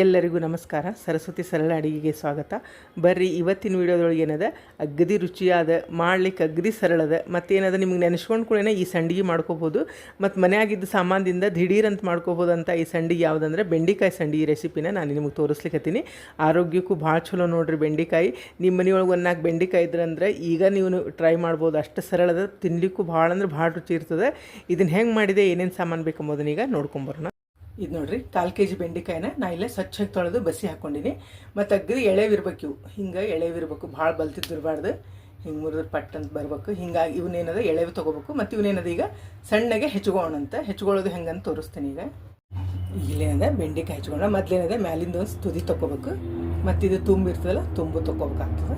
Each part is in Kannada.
ಎಲ್ಲರಿಗೂ ನಮಸ್ಕಾರ. ಸರಸ್ವತಿ ಸರಳ ಅಡಿಗೆಗೆ ಸ್ವಾಗತ. ಬರ್ರಿ, ಇವತ್ತಿನ ವಿಡಿಯೋದೊಳಗೆ ಏನದ? ಅಗದಿ ರುಚಿಯಾದ, ಮಾಡ್ಲಿಕ್ಕೆ ಅಗದಿ ಸರಳದ, ಮತ್ತೇನದ ನಿಮ್ಗೆ ನೆನೆಸ್ಕೊಂಡು ಕೂಡ ಈ ಸಂಡಿಗೆ ಮಾಡ್ಕೋಬೋದು. ಮತ್ತು ಮನೆಯಾಗಿದ್ದ ಸಾಮಾನದಿಂದ ದಿಢೀರಂತ ಮಾಡ್ಕೋಬೋದು ಅಂತ ಈ ಸಂಡಿಗೆ ಯಾವುದಂದ್ರೆ ಬೆಂಡಿಕಾಯಿ ಸಂಡಿಗೆ ರೆಸಿಪಿನ ನಾನು ನಿಮಗೆ ತೋರಿಸ್ಲಿಕ್ಕತ್ತೀನಿ ಆರೋಗ್ಯಕ್ಕೂ ಭಾಳ ಚಲೋ ನೋಡ್ರಿ ಬೆಂಡಿಕಾಯಿ. ನಿಮ್ಮ ಮನೆಯೊಳಗೆ ಒಂದು ನಾಲ್ಕು ಬೆಂಡೆಕಾಯಿ ಇದ್ರಂದ್ರೆ ಈಗ ನೀವು ಟ್ರೈ ಮಾಡ್ಬೋದು. ಅಷ್ಟು ಸರಳದ ತಿನ್ನಲಿಕ್ಕೂ ಭಾಳ ಅಂದ್ರೆ ಭಾಳ ರುಚಿ ಇರ್ತದೆ. ಇದನ್ನು ಹೆಂಗೆ ಮಾಡಿದೆ, ಏನೇನು ಸಾಮಾನು ಬೇಕಂಬೋದನ್ನ ಈಗ ನೋಡ್ಕೊಂಬರೋಣ ಇದು ನೋಡ್ರಿ, ಕಾಲು ಕೆ ಜಿ ಬೆಂಡೆಕಾಯಿನ ನಾ ಇಲ್ಲೇ ಸ್ವಚ್ಛಾಗಿ ತೊಳೆದು ಬಸಿ ಹಾಕ್ಕೊಂಡಿನಿ ಮತ್ತು ಅಗ್ರಿ ಎಳೆವಿರ್ಬೇಕು ಇವು ಹಿಂಗೆ ಎಳೆವಿರ್ಬೇಕು ಭಾಳ ಬಲ್ತಿದ್ದಿರಬಾರ್ದು ಹಿಂಗೆ ಮುರಿದ್ರೆ ಪಟ್ಟಂತ ಬರ್ಬೇಕು. ಹಿಂಗಾಗಿ ಇವನೇನದ ಎಳೆವು ತೊಗೋಬೇಕು, ಮತ್ತು ಇವನೇನದ ಈಗ ಸಣ್ಣಗೆ ಹೆಚ್ಕೊಳ್ಳೋಣಂತ ಹೆಚ್ಕೊಳ್ಳೋದು ಹೆಂಗಂತ ತೋರಿಸ್ತೀನಿ ಈಗ. ಇಲ್ಲೇನದ ಬೆಂಡೆಕಾಯಿ ಹೆಚ್ಕೊಂಡ ಮೊದಲೇನದ ಮ್ಯಾಲಿಂದ ಒಂದು ತುದಿ ತೊಗೋಬೇಕು ಮತ್ತು ಇದು ತುಂಬಿರ್ತದಲ್ಲ, ತುಂಬು ತೊಗೋಬೇಕಾಗ್ತದೆ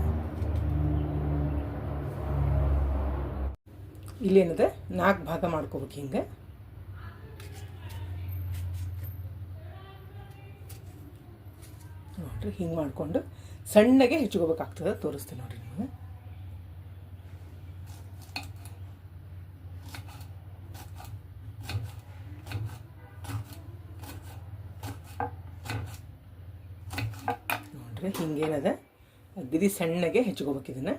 ಇಲ್ಲೇನದ ನಾಲ್ಕು ಭಾಗ ಮಾಡ್ಕೋಬೇಕು ಹಿಂಗೆ. ನೋಡ್ರಿ, ಹಿಂಗೆ ಮಾಡಿಕೊಂಡು ಸಣ್ಣಗೆ ಹೆಚ್ಚಿಕೋಬೇಕಾಗ್ತದೆ ತೋರಿಸ್ತೀನಿ ನೋಡಿರಿ ನಿಮಗೆ. ನೋಡಿರಿ, ಹಿಂಗೇನದ? ಅಗದಿ ಸಣ್ಣಗೆ ಹೆಚ್ಚಿಕೋಬೇಕು ಇದನ್ನು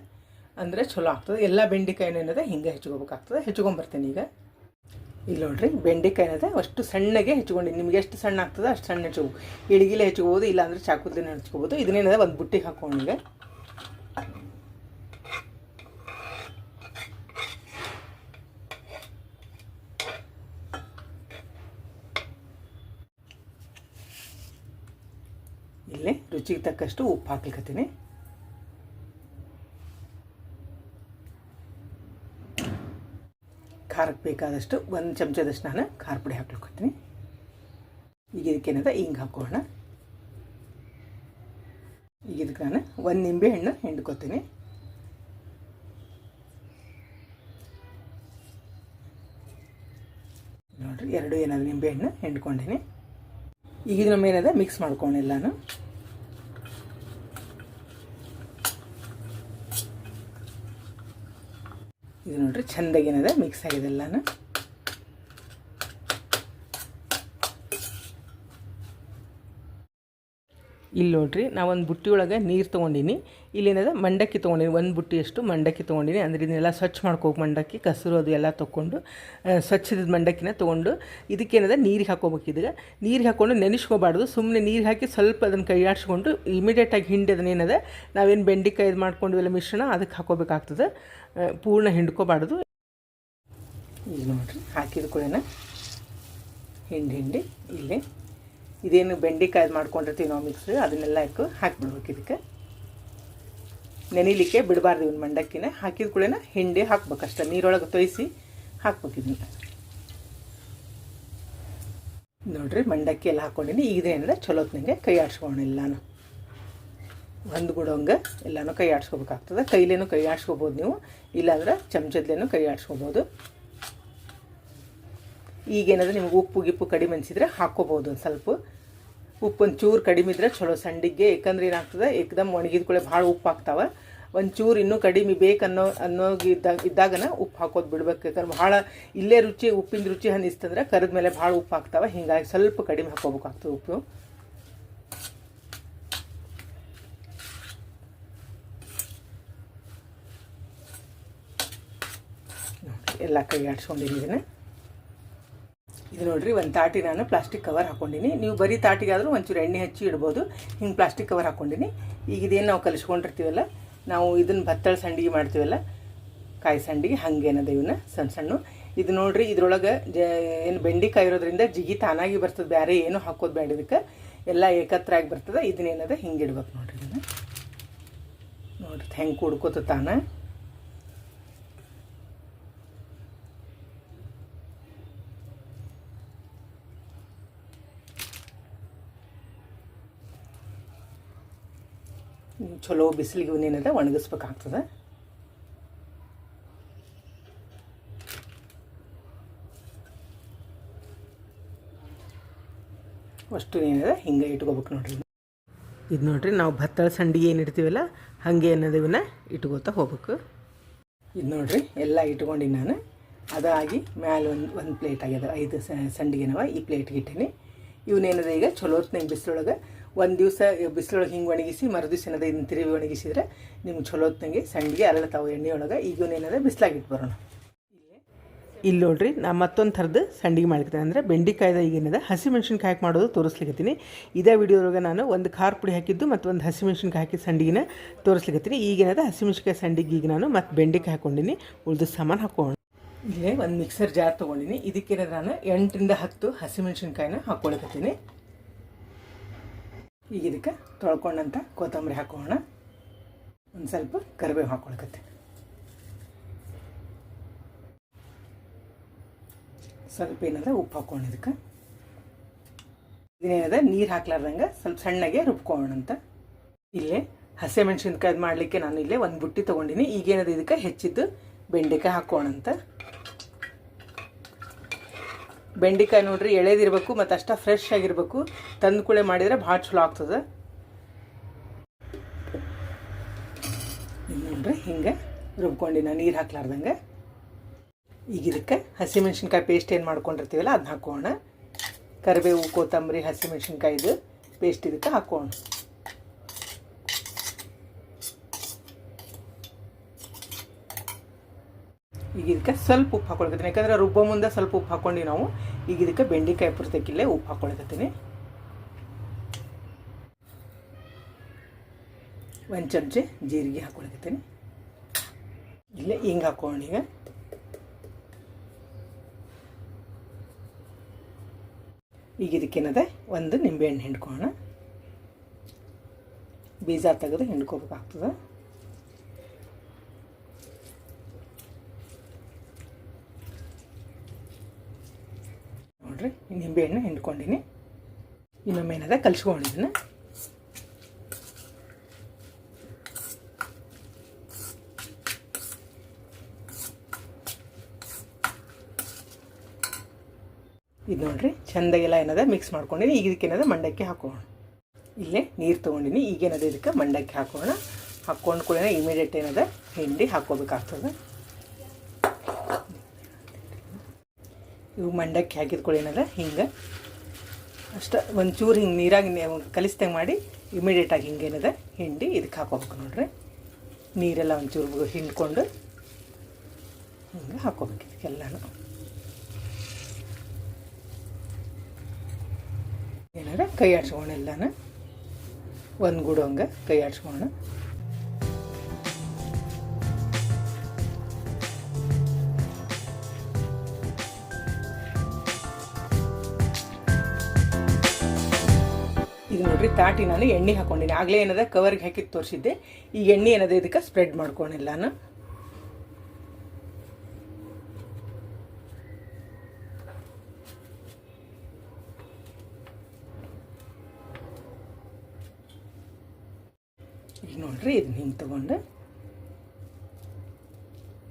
ಅಂದರೆ ಚಲೋ ಆಗ್ತದೆ. ಎಲ್ಲ ಬೆಂಡೆಕಾಯಿನೂ ಏನದ, ಹಿಂಗೆ ಹೆಚ್ಚಿಕೋಬೇಕಾಗ್ತದೆ ಹೆಚ್ಚಿಕೊಂಬರ್ತೀನಿ ಈಗ. ಇಲ್ಲಿ ನೋಡ್ರಿ ಬೆಂಡೆಕಾಯಿನದ ಅಷ್ಟು ಸಣ್ಣಗೆ ಹೆಚ್ಕೊಂಡಿ ನಿಮ್ಗೆ ಎಷ್ಟು ಸಣ್ಣ ಆಗ್ತದೆ ಅಷ್ಟು ಸಣ್ಣ ಹೆಚ್ಚು ಇಳಿಗಿಲೆ ಹೆಚ್ಕೋಬೋದು, ಇಲ್ಲಾಂದ್ರೆ ಚಾಕುದ್ದಿನ ಹೆಚ್ಕೋಬೋದು. ಇದನ್ನೇನದ ಒಂದು ಬುಟ್ಟಿಗೆ ಹಾಕೊಂಡಿದೆ ಇಲ್ಲೇ ರುಚಿಗೆ ತಕ್ಕಷ್ಟು ಉಪ್ಪು ಹಾಕ್ಲಿಕ್ಕತ್ತೀನಿ ಖಾರಕ್ಕೆ ಬೇಕಾದಷ್ಟು ಒಂದು ಚಮಚದಷ್ಟು ನಾನು ಖಾರ ಪುಡಿ ಹಾಕ್ಲಿಕ್ಕೊತೀನಿ ಈಗ ಇದಕ್ಕೇನದ ಹಿಂಗೆ ಹಾಕೋಣ ಈಗ ಇದಕ್ಕೆ ನಾನು ಒಂದು ನಿಂಬೆ ಹಣ್ಣು ಹಿಂಡ್ಕೊತೀನಿ ನೋಡಿರಿ, ಎರಡು ಏನಾದರೂ ನಿಂಬೆ ಹಣ್ಣು ಹಿಂಡ್ಕೊಂಡೀನಿ. ಈಗ ನಮ್ಮ ಏನದ? ಮಿಕ್ಸ್ ಮಾಡ್ಕೊಂಡಿಲ್ಲ ಇದು ನೋಡ್ರಿ ಮಿಕ್ಸ್ ಆಗಿದೆ ಇಲ್ಲಿ ನೋಡ್ರಿ ನಾ ಒಂದು ಬುಟ್ಟಿ ಒಳಗೆ ನೀರು ತೊಗೊಂಡಿನಿ. ಇಲ್ಲೇನದ ಮಂಡಕ್ಕಿ ತೊಗೊಂಡಿನಿ. ಒಂದು ಬುಟ್ಟಿಯಷ್ಟು ಮಂಡಕ್ಕಿ ತೊಗೊಂಡಿನಿ. ಅಂದ್ರೆ ಇದನ್ನೆಲ್ಲ ಸ್ವಚ್ಛ ಮಾಡ್ಕೋಬೇಕು ಮಂಡಕ್ಕಿ, ಕಸರು ಅದು ಎಲ್ಲ ತೊಗೊಂಡು ಸ್ವಚ್ಛದ ಮಂಡಕ್ಕಿನ ತೊಗೊಂಡು ಇದಕ್ಕೇನದ ನೀರಿಗೆ ಹಾಕೋಬೇಕಿದ್ರೆ ನೀರು ಹಾಕ್ಕೊಂಡು ನೆನೆಸ್ಕೋಬಾರ್ದು. ಸುಮ್ಮನೆ ನೀರು ಹಾಕಿ ಸ್ವಲ್ಪ ಅದನ್ನು ಕೈಯಾಡಿಸ್ಕೊಂಡು ಇಮಿಡಿಯೇಟಾಗಿ ಹಿಂಡಿ ಅದನ್ನೇನದ ನಾವೇನು ಬೆಂಡೆಕಾಯಿ ಇದು ಮಾಡ್ಕೊಂಡಿವೆಲ್ಲ ಮಿಶ್ರಣ ಅದಕ್ಕೆ ಹಾಕೋಬೇಕಾಗ್ತದೆ. ಪೂರ್ಣ ಹಿಂಡ್ಕೋಬಾರ್ದು. ಇಲ್ಲಿ ನೋಡಿರಿ, ಹಾಕಿದ ಕೂಡ ಹಿಂಡಿ ಹಿಂಡಿ ಇಲ್ಲೇ. ಇದೇನು ಬೆಂಡೆಕಾಯಿ ಮಾಡ್ಕೊಂಡಿರ್ತೀವಿ ನಾವು ಮಿಕ್ಸ್ ಅದನ್ನೆಲ್ಲ ಹಾಕಿ, ಹಾಕಿಬಿಡ್ಬೇಕು ಇದಕ್ಕೆ. ನೆನೀಲಿಕ್ಕೆ ಬಿಡಬಾರ್ದು ಇವ್ನ ಮಂಡಕ್ಕಿನ. ಹಾಕಿದ ಕೂಡೇನ ಹಿಂಡಿ ಹಾಕ್ಬೇಕು ಅಷ್ಟೇ, ನೀರೊಳಗೆ ತೊಯಿಸಿ ಹಾಕ್ಬೇಕು ಇದನ್ನ. ನೋಡ್ರಿ ಮಂಡಕ್ಕಿ ಎಲ್ಲ ಹಾಕ್ಕೊಂಡಿನಿ ಏನಿದೆ ಚಲೋತ್ನಂಗೆ ಕೈ ಆಡಿಸ್ಕೋಣ ಎಲ್ಲಾನು. ಒಂದು ಗುಡೋಂಗೆ ಎಲ್ಲನೂ ಕೈ ಆಡ್ಸ್ಕೊಬೇಕಾಗ್ತದೆ. ಕೈಲೇನು ಕೈ ಆಡ್ಸ್ಕೋಬೋದು ನೀವು, ಇಲ್ಲಾಂದ್ರೆ ಚಮಚದ್ಲೇನು ಕೈ ಆಡ್ಸ್ಕೊಬೋದು. ಈಗೇನಾದ್ರೆ ನಿಮ್ಗೆ ಉಪ್ಪು ಗಿಪ್ಪು ಕಡಿಮೆ ಅನಿಸಿದ್ರೆ ಹಾಕ್ಕೋಬೋದು ಒಂದು ಸ್ವಲ್ಪ. ಉಪ್ಪು ಒಂದು ಚೂರು ಕಡಿಮೆ ಇದ್ರೆ ಚಲೋ ಸಂಡಿಗೆ ಯಾಕಂದ್ರೆ ಏನಾಗ್ತದೆ, ಏಕದಮ್ ಒಣಗಿದ ಕೂಡಲೇ ಭಾಳ ಉಪ್ಪು ಆಗ್ತಾವೆ. ಒಂದು ಚೂರು ಇನ್ನೂ ಕಡಿಮೆ ಬೇಕನ್ನೋ ಅನ್ನೋ ಇದ್ದಾಗ ಇದ್ದಾಗನ ಉಪ್ಪು ಹಾಕೋದು ಬಿಡ್ಬೇಕು. ಯಾಕಂದ್ರೆ ಭಾಳ ಇಲ್ಲೇ ರುಚಿ, ಉಪ್ಪಿನ ರುಚಿ ಅನ್ನಿಸ್ತಂದ್ರೆ ಕರೆದ ಮೇಲೆ ಭಾಳ ಉಪ್ಪು ಆಗ್ತಾವೆ ಹಿಂಗಾಗಿ ಸ್ವಲ್ಪ ಕಡಿಮೆ ಹಾಕೋಬೇಕಾಗ್ತದೆ ಉಪ್ಪು. ಎಲ್ಲ ಕೈ ಆಡ್ಸ್ಕೊಂಡಿದ್ದೀನಿ ಇದು ನೋಡ್ರಿ ಒಂದು ತಾಟಿ ನಾನು ಪ್ಲಾಸ್ಟಿಕ್ ಕವರ್ ಹಾಕೊಂಡಿನಿ. ನೀವು ಬರೀ ತಾಟಿಗಾದರೂ ಒಂಚೂರು ಎಣ್ಣೆ ಹಚ್ಚಿ ಇಡ್ಬೋದು. ಹಿಂಗೆ ಪ್ಲಾಸ್ಟಿಕ್ ಕವರ್ ಹಾಕೊಂಡಿನಿ. ಈಗ ಇದೇನು ನಾವು ಕಲಿಸ್ಕೊಂಡಿರ್ತೀವಲ್ಲ, ನಾವು ಇದನ್ನು ಭತ್ತಳ ಸಂಡಿಗೆ ಮಾಡ್ತೀವಲ್ಲ, ಕಾಯಿ ಸಂಡಿಗೆ ಹಂಗೇನದ ಇವನ್ನ ಸಣ್ಣ ಸಣ್ಣ. ಇದು ನೋಡ್ರಿ ಇದ್ರೊಳಗೆ ಜ, ಏನು ಬೆಂಡಿಕಾಯಿ ಇರೋದ್ರಿಂದ ಜಿಗಿ ತಾನಾಗಿ ಬರ್ತದೆ ಬೇರೆ ಏನು ಹಾಕೋದು ಬೇಡ ಇದಕ್ಕೆ. ಎಲ್ಲ ಏಕತ್ರ ಆಗಿ ಬರ್ತದೆ ಇದನ್ನೇನದ ಹಿಂಗೆ ಇಡ್ಬೇಕು ನೋಡ್ರಿ ಇದನ್ನು. ನೋಡ್ರಿ, ಹೆಂಗೆ ಕುಡ್ಕೋತ ತಾನ. ಚಲೋ ಬಿಸಿಲಿಗೆ ಏನಿದೆ ಒಣಗಿಸ್ಬೇಕಾಗ್ತದೆ. ಅಷ್ಟು ಏನಿದೆ ಹಿಂಗೆ ಇಟ್ಕೋಬೇಕು ನೋಡ್ರಿ. ಇದು ನೋಡ್ರಿ ನಾವು ಭತ್ತಳ ಸಂಡಿಗೆ ಏನು ಇಡ್ತೀವಲ್ಲ, ಹಾಗೆ ಅನ್ನೋದು ಇವನ್ನ ಇಟ್ಕೋತಾ ಹೋಗ್ಬೇಕು. ಇದು ನೋಡ್ರಿ ಎಲ್ಲ ಇಟ್ಕೊಂಡಿನಿ ನಾನು. ಅದಾಗಿ ಮ್ಯಾಲೆ ಒಂದು ಒಂದು ಪ್ಲೇಟ್ ಆಗ್ಯದ. ಐದು ಸಂಡಿಗೆನವ ಈ ಪ್ಲೇಟ್ಗೆ ಇಟ್ಟೀನಿ. ಇವನೇನದ ಈಗ, ಚಲೋ ಹೊತ್ನಾಗ ಬಿಸಿಲೊಳಗೆ ಒಂದು ದಿವಸ ಬಿಸಿಲೊಳಗೆ ಹಿಂಗೆ ಒಣಗಿಸಿ ಮರುದಿವಸ ಏನದ ಇನ್ನು ತಿರುವಿ ಒಣಗಿಸಿದ್ರೆ ನಿಮ್ಗೆ ಚಲೋ ಹೊತ್ತಂಗೆ ಸಂಡಿಗೆ ಅರಳತಾವು ಎಣ್ಣೆಯೊಳಗೆ. ಈಗ ಏನದ ಬಿಸಿಲಾಗಿಟ್ಟು ಬರೋಣ ಇಲ್ಲಿ ನೋಡ್ರಿ, ನಾ ಮತ್ತೊಂದು ಥರದ್ದು ಸಂಡಿಗೆ ಮಾಡ್ತೀನಿ ಅಂದರೆ ಬೆಂಡಿಕಾಯ್ದ ಈಗೇನದ ಹಸಿಮೆಣ್ಸಿನ್ಕಾಯಿ ಹಾಕಿ ಮಾಡೋದು ತೋರಿಸ್ಲಿಕತ್ತೀನಿ. ಇದೇ ವಿಡಿಯೋದೊಳಗೆ ನಾನು ಒಂದು ಖಾರ ಪುಡಿ ಹಾಕಿದ್ದು ಮತ್ತು ಒಂದು ಹಸಿಮೆಣ್ಸಿನ್ಕಾಯಿ ಹಾಕಿ ಸಂಡಿಗೆನ ತೋರಿಸ್ಲಿಕತ್ತೀನಿ. ಈಗೇನದ ಹಸಿಮೆಣ್ಸಿನ್ಕಾಯಿ ಸಂಡಿಗೆ ಈಗ ನಾನು ಮತ್ತು ಬೆಂಡಿಕಾಯಿ ಹಾಕ್ಕೊಂಡಿನಿ ಉಳಿದು ಸಾಮಾನು ಹಾಕೋಣ ಇಲ್ಲೇ ಒಂದು ಮಿಕ್ಸರ್ ಜಾರ್ ತೊಗೊಂಡಿನಿ. ಇದಕ್ಕೇನದ ನಾನು ಎಂಟರಿಂದ ಹತ್ತು ಹಸಿಮೆಣ್ಸಿನ್ಕಾಯಿನ ಹಾಕ್ಕೊಳಕತ್ತೀನಿ. ಈಗ ಇದಕ್ಕೆ ತೊಳ್ಕೊಂಡಂಥ ಕೊತ್ತಂಬರಿ ಹಾಕೋಣ. ಒಂದು ಸ್ವಲ್ಪ ಕರಿಬೇವು ಹಾಕೊಳ್ಕತ್ತೆ. ಸ್ವಲ್ಪ ಏನದ ಉಪ್ಪು ಹಾಕೋಣ ಇದಕ್ಕೆ. ಇದನ್ನೇನದ ನೀರು ಹಾಕ್ಲಾರ್ದಂಗೆ ಸ್ವಲ್ಪ ಸಣ್ಣಗೆ ರುಬ್ಕೋಣಂತ ಇಲ್ಲೇ ಹಸಿ ಮೆಣಸಿನ್ಕಾಯಿ ಮಾಡಲಿಕ್ಕೆ ನಾನು ಇಲ್ಲೇ ಒಂದು ಬುಟ್ಟಿ ತೊಗೊಂಡಿನಿ. ಈಗೇನದ ಇದಕ್ಕೆ ಹೆಚ್ಚಿದ್ದು ಬೆಂಡೆಕಾಯಿ ಹಾಕೋಣ ಅಂತ. ಬೆಂಡೆಕಾಯಿ ನೋಡ್ರಿ ಎಳೆದಿರ್ಬೇಕು, ಮತ್ತು ಅಷ್ಟ ಫ್ರೆಶ್ ಆಗಿರ್ಬೇಕು. ತಂದು ಕೂಳೆ ಮಾಡಿದರೆ ಭಾಳ ಚಲೋ ಆಗ್ತದೆ. ನೋಡ್ರಿ ಹಿಂಗೆ ರುಬ್ಕೊಂಡಿನ ನೀರು ಹಾಕ್ಲಾರ್ದಂಗೆ. ಈಗ ಇದಕ್ಕೆ ಹಸಿಮೆಣ್ಸಿನ್ಕಾಯಿ ಪೇಸ್ಟ್ ಏನು ಮಾಡ್ಕೊಂಡಿರ್ತೀವಲ್ಲ ಅದನ್ನ ಹಾಕೋಣ. ಕರಿಬೇವು, ಕೊತ್ತಂಬರಿ ಹಸಿಮೆಣ್ಸಿನ್ಕಾಯಿದು ಪೇಸ್ಟ್ ಇದಕ್ಕೆ ಹಾಕೋಣ. ಈಗ ಇದಕ್ಕೆ ಸ್ವಲ್ಪ ಉಪ್ಪು ಹಾಕೊಳಕತ್ತೀನಿ ಯಾಕಂದ್ರೆ ರುಬ್ಬೋ ಮುಂದೆ ಸ್ವಲ್ಪ ಉಪ್ಪು ಹಾಕೊಂಡು ನಾವು ಈಗ ಇದಕ್ಕೆ ಬೆಂಡೆಕಾಯಿ ಪುರ್ತಕ್ಕಿಲ್ಲೇ ಉಪ್ಪು ಹಾಕೊಳಕತ್ತೀನಿ ಒಂದು ಚಮಚೆ ಜೀರಿಗೆ ಹಾಕೊಳಕತ್ತೀನಿ ಇಲ್ಲೇ ಹಿಂಗೆ ಹಾಕೋಣ ಈಗ. ಈಗ ಇದಕ್ಕೇನದೆ ಒಂದು ನಿಂಬೆಹಣ್ಣು ಹಿಂಡ್ಕೋಣ ಬೀಜ ತೆಗೆದು ಹಿಂಡ್ಕೋಬೇಕಾಗ್ತದೆ. ನೋಡ್ರಿ ನಿಂಬೆಹಣ್ಣು ಹಿಂಡ್ಕೊಂಡಿನಿ. ಇನ್ನೊಮ್ಮೆ ಏನದ ಕಲ್ಸ್ಕೊಂಡಿದ್ದೀನಿ ಇದು ನೋಡ್ರಿ, ಚೆಂದಾಗೆಲ್ಲ ಏನದ ಮಿಕ್ಸ್ ಮಾಡ್ಕೊಂಡಿನಿ. ಈಗ ಇದಕ್ಕೆ ಏನದ ಮಂಡಕ್ಕಿ ಹಾಕೋಣ. ಇಲ್ಲೇ ನೀರು ತೊಗೊಂಡಿನಿ. ಈಗೇನದ ಇದಕ್ಕೆ ಮಂಡಕ್ಕಿ ಹಾಕೋಣ. ಹಾಕ್ಕೊಂಡು ಕೂಡ ಇಮಿಡಿಯೇಟ್ ಏನದ ಹಿಂಡಿ ಹಾಕೋಬೇಕಾಗ್ತದೆ ಇವು ಮಂಡಕ್ಕಿ ಹಾಕಿದ್ಕೊಳ್ಳಿ ಏನದ? ಹಿಂಗೆ. ಅಷ್ಟ ಒಂಚೂರು ಹಿಂಗೆ ನೀರಾಗಿ ಕಲಿಸ್ದಂಗೆ ಮಾಡಿ ಇಮಿಡಿಯೇಟಾಗಿ ಹಿಂಗೆ ಏನದ? ಹಿಂಡಿ ಇದಕ್ಕೆ ಹಾಕೋಬೇಕು ನೋಡ್ರಿ. ನೀರೆಲ್ಲ ಒಂಚೂರು ಹಿಂಡ್ಕೊಂಡು ಹಿಂಗೆ ಹಾಕೋಬೇಕು ಇದಕ್ಕೆಲ್ಲನೂ ಏನಾರ? ಕೈ ಆಡ್ಸ್ಕೊಂಡು ಎಲ್ಲಾನು. ಒಂದು ಗುಡು ಹಂಗೆ ಕೈ ಆಡ್ಸ್ಕೊಂಡು ತಾಟಿ ನಾನು ಎಣ್ಣೆ ಹಾಕೊಂಡಿನಿ. ಆಗಲೇ ಏನದ? ಕವರ್ಗೆ ಹಾಕಿ ತೋರಿಸಿದ್ದೆ. ಈ ಎಣ್ಣೆ ಏನದ? ಇದಕ್ಕೆ ಸ್ಪ್ರೆಡ್ ಮಾಡ್ಕೊಂಡಿಲ್ಲಾನು ಈಗ ನೋಡ್ರಿ, ಇದನ್ನ ಹಿಂಗೆ ತೊಗೊಂಡು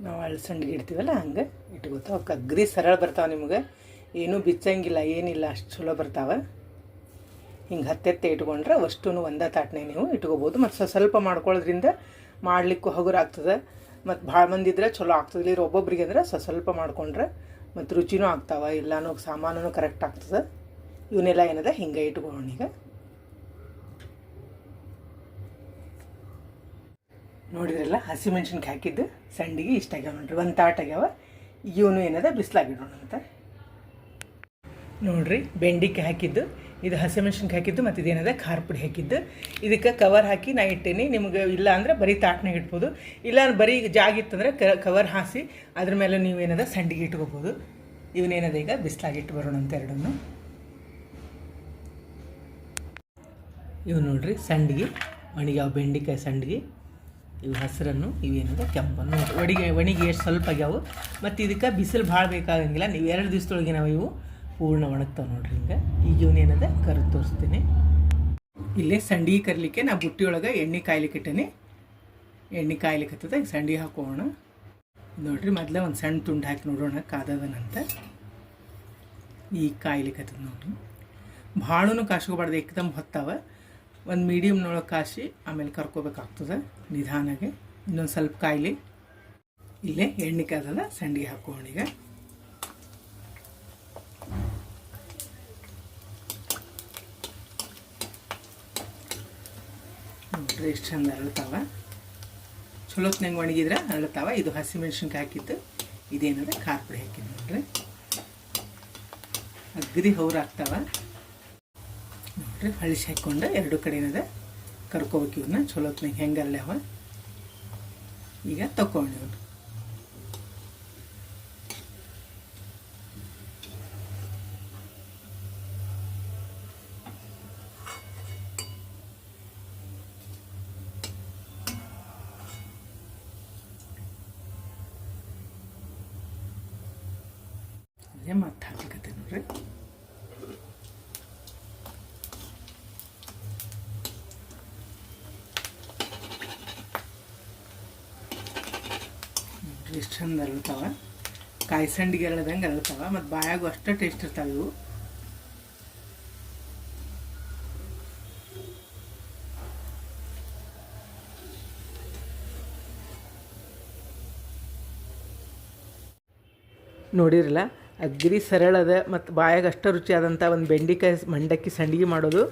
ನಾವು ಅಳಸಂಡಿಗೆ ಇಡ್ತೀವಲ್ಲ ಹಂಗೆ ಇಟ್ಕೋತಾವ ಕಗ್ರಿ ಸರಳ ಬರ್ತಾವೆ ನಿಮ್ಗೆ. ಏನೂ ಬಿಚ್ಚಂಗಿಲ್ಲ, ಏನಿಲ್ಲ, ಅಷ್ಟು ಚಲೋ ಬರ್ತಾವೆ. ಹಿಂಗೆ ಹತ್ತೆತ್ತೆ ಇಟ್ಕೊಂಡ್ರೆ ಅಷ್ಟು ಒಂದೇ ತಾಟ್ನೆ ನೀವು ಇಟ್ಕೋಬೋದು. ಮತ್ತು ಸ್ವಲ್ಪ ಮಾಡ್ಕೊಳ್ಳೋದ್ರಿಂದ ಮಾಡಲಿಕ್ಕೂ ಹಗುರ ಆಗ್ತದೆ ಮತ್ತು ಭಾಳ ಮಂದಿದ್ರೆ ಚಲೋ ಆಗ್ತದೆ. ಇಲ್ಲಿ ಒಬ್ಬೊಬ್ರಿಗೆ ಅಂದ್ರೆ ಸ್ವಲ್ಪ ಸ್ವಲ್ಪ ಮಾಡ್ಕೊಂಡ್ರೆ ಮತ್ತು ರುಚಿನೂ ಆಗ್ತಾವೆ. ಎಲ್ಲನೂ ಸಾಮಾನು ಕರೆಕ್ಟ್ ಆಗ್ತದೆ. ಇವನ್ನೆಲ್ಲ ಏನಿದೆ? ಹಿಂಗೆ ಈಗ. ನೋಡಿದ್ರಲ್ಲ ಹಸಿಮೆಣ್ಸಿನ್ಕಾಯಿ ಹಾಕಿದ್ದು. ಸಂಡಿಗೆ ಇಷ್ಟ ಆಗ್ಯಾವ ನೋಡ್ರಿ. ಒಂದು ತಾಟ್ ಆಗ್ಯಾವ. ಇವನು ಏನದ? ಬಿಸಿಲಾಗಿಡೋಣ ಅಂತ ನೋಡ್ರಿ, ಬೆಂಡಿಕಾಯಿ ಹಾಕಿದ್ದು. ಇದು ಹಸಿಮೆಣ್ಸಿನ್ಕಾಯಿ ಹಾಕಿದ್ದು ಮತ್ತು ಇದೇನದ ಖಾರ ಪುಡಿ ಹಾಕಿದ್ದು. ಇದಕ್ಕೆ ಕವರ್ ಹಾಕಿ ನಾ ಇಟ್ಟೇನಿ. ನಿಮ್ಗೆ ಇಲ್ಲ ಅಂದ್ರೆ ಬರೀ ತಾಟ್ನಾಗ ಇಟ್ಬೋದು ಇಲ್ಲ ಬರೀ ಜಾಗ ಇತ್ತಂದ್ರೆ ಕವರ್ ಹಾಸಿ ಅದ್ರ ಮೇಲೆ ನೀವೇನದ ಸಂಡಿಗೆ ಇಟ್ಕೋಬೋದು. ಇವನೇನದ ಈಗ? ಬಿಸಿಲಾಗಿಟ್ಟು ಬರೋಣ ಅಂತ ಎರಡನ್ನು. ಇವು ನೋಡ್ರಿ ಸಂಡಿಗೆ, ಒಣಗ್ಯಾವ ಬೆಂಡಿಕಾಯಿ ಸಂಡಿಗೆ. ಇವು ಹಸಿರನ್ನು ಇವೇನದ ಕೆಂಪನ್ನು ಒಡಿಗೆ, ಒಣಗಿ ಎಷ್ಟು ಸ್ವಲ್ಪ ಆಗ್ಯಾವು. ಮತ್ತು ಇದಕ್ಕೆ ಬಿಸಿಲು ಭಾಳ ಬೇಕಾಗಂಗಿಲ್ಲ. ನೀವು ಎರಡು ದಿವಸದೊಳಗೆ ನಾವು ಇವು ಪೂರ್ಣ ಒಣಗ್ತಾವೆ ನೋಡ್ರಿ ಹಿಂಗೆ. ಈಗ ಇವನೇನದ ಕರು ತೋರಿಸ್ತೀನಿ. ಇಲ್ಲೇ ಸಂಡಿ ಕರಿಲಿಕ್ಕೆ ನಾ ಬುಟ್ಟಿ ಒಳಗೆ ಎಣ್ಣೆ ಕಾಯ್ಲಿಕ್ಕೆ ಇಟ್ಟೇನಿ. ಎಣ್ಣೆ ಕಾಯ್ಲಿಕ್ಕೆ ಈಗ ಸಂಡಿ ಹಾಕೋಣ. ನೋಡ್ರಿ ಮೊದಲೇ ಒಂದು ಸಣ್ಣ ತುಂಡು ಹಾಕಿ ನೋಡೋಣ ಕಾದದನಂತ. ಈಗ ಕಾಯ್ಲಿಕ್ಕೆ ನೋಡ್ರಿ. ಭಾಳೂ ಕಾಸ್ಕೋಬಾರ್ದು ಏಕದಮ್ ಹೊತ್ತಾವ. ಒಂದು ಮೀಡಿಯಮ್ನೊಳಗೆ ಕಾಸಿ ಆಮೇಲೆ ಕರ್ಕೋಬೇಕಾಗ್ತದೆ ನಿಧಾನಾಗೆ. ಇನ್ನೊಂದು ಸ್ವಲ್ಪ ಕಾಯ್ಲಿ. ಇಲ್ಲೇ ಎಣ್ಣೆ ಕಾದಲ್ಲ ಸಂಡಿಗೆ ಹಾಕೋಣ ಈಗ ನೋಡ್ರಿ ಎಷ್ಟು ಚಂದ ಅರಳ್ತಾವ. ಚಲೋತ್ನಂಗೆ ಒಣಗಿದ್ರೆ ಅರಳ್ತಾವ. ಇದು ಹಸಿಮೆಣ್ಸಿನ್ಕಾಯಿ ಹಾಕಿತ್ತು ಇದೇನದ? ಖಾರ ಪುಡಿ ಹಾಕಿದ್ದು ನೋಡ್ರಿ. ಅಗದಿ ಹೌರಾಗ್ತಾವ ನೋಡ್ರಿ ಹಳಿಸಿ ಹಾಕ್ಕೊಂಡು ಎರಡು ಕಡೆ ಏನದ ಕರ್ಕೋಬೇಕು ಇವನ್ನ ಚಲೋತ್ನಾಗ ಹೆಂಗಲ್ಲೇವ ಈಗ ತಗೊಂಡು ಅಲ್ಲೇ ಮತ್ತೆ ಹಾಕ್ಲಿಕ್ಕೆ ನೋಡ್ರಿ ಎಷ್ಟು ಚಂದ ಅರಳ್ತಾವ. ಕಾಯಿ ಸಂಡಿಗೆ ಅರಳದಂಗೆ ಅರಳ್ತಾವ, ಮತ್ತು ಬಾಯಾಗೂ ಅಷ್ಟೇ ಟೇಸ್ಟ್ ಇರ್ತಾವೆ ಇವು. ನೋಡಿರಲ್ಲ ಅಗ್ರಿ ಸರಳದ ಮತ್ತು ಬಾಯಾಗ ಅಷ್ಟ ರುಚಿಯಾದಂಥ ಒಂದು ಬೆಂಡೆಕಾಯಿ ಮಂಡಕ್ಕಿ ಸಂಡಿಗೆ ಮಾಡೋದು.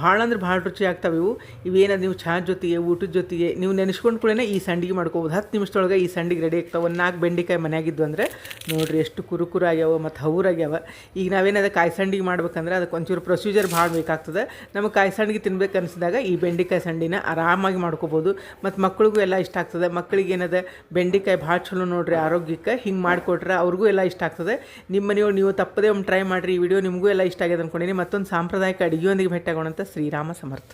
ಭಾಳ ಅಂದ್ರೆ ಭಾಳ ರುಚಿ ಆಗ್ತಾವೆ ಇವು. ಇವೇನದು ನೀವು ಚಹಾ ಜೊತೆಗೆ, ಊಟದ ಜೊತೆಗೆ, ನೀವು ನೆನೆಸ್ಕೊಂಡು ಕೂಡ ಈ ಸಂಡಿಗೆ ಮಾಡ್ಕೋಬೋದು. ಹತ್ತು ನಿಮಿಷದೊಳಗೆ ಈ ಸಂಡಿಗೆ ರೆಡಿ ಆಗ್ತಾವೆ. ಒಂದು ನಾಲ್ಕು ಬೆಂಡೆಕಾಯಿ ಮನೆಯಾಗಿದ್ದು ಅಂದರೆ ನೋಡಿರಿ ಎಷ್ಟು ಕುರುಕುರು ಆಗ್ಯಾವ ಮತ್ತು ಹೌರಾಗ್ಯಾವ ಈಗ ನಾವೇನದ ಕಾಯಿ ಸಂಡಿಗೆ ಮಾಡ್ಬೇಕಂದ್ರೆ ಅದಕ್ಕೆ ಒಂಚೂರು ಪ್ರೊಸೀಜರ್ ಭಾಳ ಬೇಕಾಗ್ತದೆ. ನಮಗೆ ಕಾಯಿ ಸಂಡಿಗೆ ತಿನ್ಬೇಕು ಅನಿಸಿದಾಗ ಈ ಬೆಂಡೆಕಾಯಿ ಸಂಡಿನ ಆರಾಮಾಗಿ ಮಾಡ್ಕೋಬೋದು. ಮತ್ತು ಮಕ್ಳಿಗೂ ಎಲ್ಲ ಇಷ್ಟ ಆಗ್ತದೆ. ಮಕ್ಕಳಿಗೆ ಏನದ ಬೆಂಡಿಕಾಯಿ ಭಾಳ ಚಲೋ ನೋಡ್ರಿ ಆರೋಗ್ಯಕ್ಕೆ ಹಿಂಗೆ ಮಾಡಿಕೊಟ್ರೆ ಅವ್ರಿಗೂ ಎಲ್ಲ ಇಷ್ಟ ಆಗ್ತದೆ. ನಿಮ್ಮ ಮನೆಯವ್ರು ನೀವು ತಪ್ಪದೇ ಒಂದು ಟ್ರೈ ಮಾಡಿರಿ, ಈ ವಿಡಿಯೋ ನಿಮಗೂ ಎಲ್ಲ ಇಷ್ಟ ಆಗಿದೆ ಅಂದ್ಕೊಂಡಿನಿ ಮತ್ತೊಂದು ಸಾಂಪ್ರದಾಯಿಕ ಅಡುಗೆಯೊಂದಿಗೆ ಭೇಟಿಯಾಗೋಣಂತ ಶ್ರೀರಾಮ ಸಮರ್ಥ.